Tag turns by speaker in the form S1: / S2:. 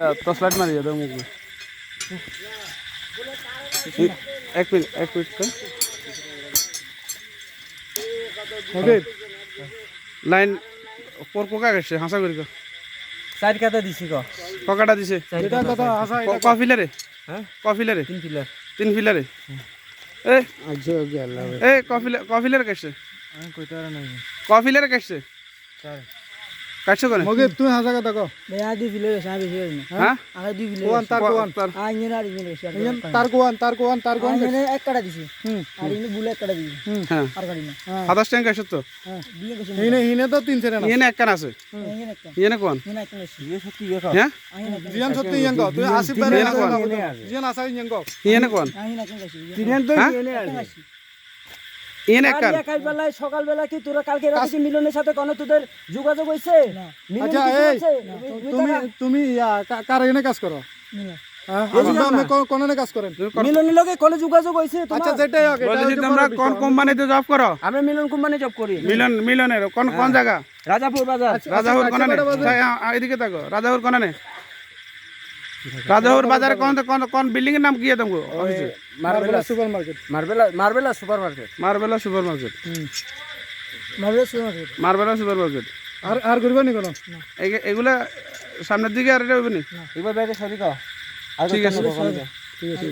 S1: Torch light এক minute এক minute তো। লাইন পর পোকা গেছে হাসা করি
S2: চার কাটা দিছি ক।
S1: পকাটা দিছে। ক ফিলারে?
S2: হ্যাঁ?
S1: ক ফিলারে?
S2: তিন পিলার
S1: তিন ফিলারে? এ এ ক ফিলার ক ফিলারে
S2: নাই।
S1: ক ফিলারে
S2: চার।
S1: কাটছে কোনে?
S3: মগে তুই হাসা কথা কো
S4: বেয়া দি ফিলে বেশি না।
S1: হ্যাঁ?
S4: আগে দুই ফিলে
S3: কোয়ান তার কোয়ান
S1: তার
S4: আ ইঞ্জিন আর ইঞ্জিন গেছে
S3: ইঞ্জিন তার কোয়ান তার কোয়ান তার কোয়ান
S4: ইঞ্জিন এক কাটা দিছি।
S3: হুম
S4: আর ইঞ্জিন বুলে এক কাটা দিছি।
S1: হ্যাঁ।
S4: আর গাড়ি না
S1: সাতাশ ট্যাঙ্ক কাটছে তো?
S4: হ্যাঁ দিয়ে গেছে
S3: হিনে হিনে তো তিন সেরে না?
S1: ইয়ে এক কান আছে।
S4: ইঞ্জিন একটা
S1: ইয়ে কোন।
S4: ইঞ্জিন একটা গেছে
S2: ইয়ে সত্যি ইয়ে
S1: হ্যাঁ?
S3: জিয়ান সত্যি ইয়ান কো তুই আসিফ বেরে
S1: জিয়ান কোয়ান।
S3: জিয়ান আসা ইয়ান কো
S1: ইয়ে কোন
S4: আইন একটা গেছে
S2: তিনজন তো
S1: হ্যাঁ?
S2: এনে আছে।
S1: এক কান
S5: বেলায় সকাল বেলা কি তোরা কালকে রাতে কি মিলনের সাথে কোনো তোদের যোগাযোগ হয়েছে মিলন
S3: আচ্ছা
S5: কিছু
S3: এই তুমি তুমি কার এনে কাজ করো?
S4: মিলা
S3: আসিফ আপনি কোন এনে কাজ করেন?
S5: মিলনের লগে কোনে যোগাযোগ হয়েছে তোমার?
S3: আচ্ছা যেটাই হোক এটা
S1: বলছি
S3: হচ্ছে
S1: তোমরা
S3: বড়
S1: কোন
S3: বিষয়।
S1: কোম্পানিতে জব করো?
S5: আমি মিলন কোম্পানি জব করি।
S1: মিলন মিলনের কোন কোন জায়গা?
S5: রাজাপুর বাজার।
S1: রাজাহুর
S3: আচ্ছা,
S1: কোনানে রাজাহুর বাজারে কোন কোন কোন বিল্ডিং এর নাম কি তোমাকে
S3: Marbella supermarket
S2: Marbella Marbella supermarket
S1: Marbella supermarket Marbella supermarket
S3: আর আর করবে নি কোনো?
S1: এগুলা সামনের দিকে আর এটা হবে নি?
S2: এবার বাইরে সরি
S1: ঠিক আছে।
S3: ঠিক আছে।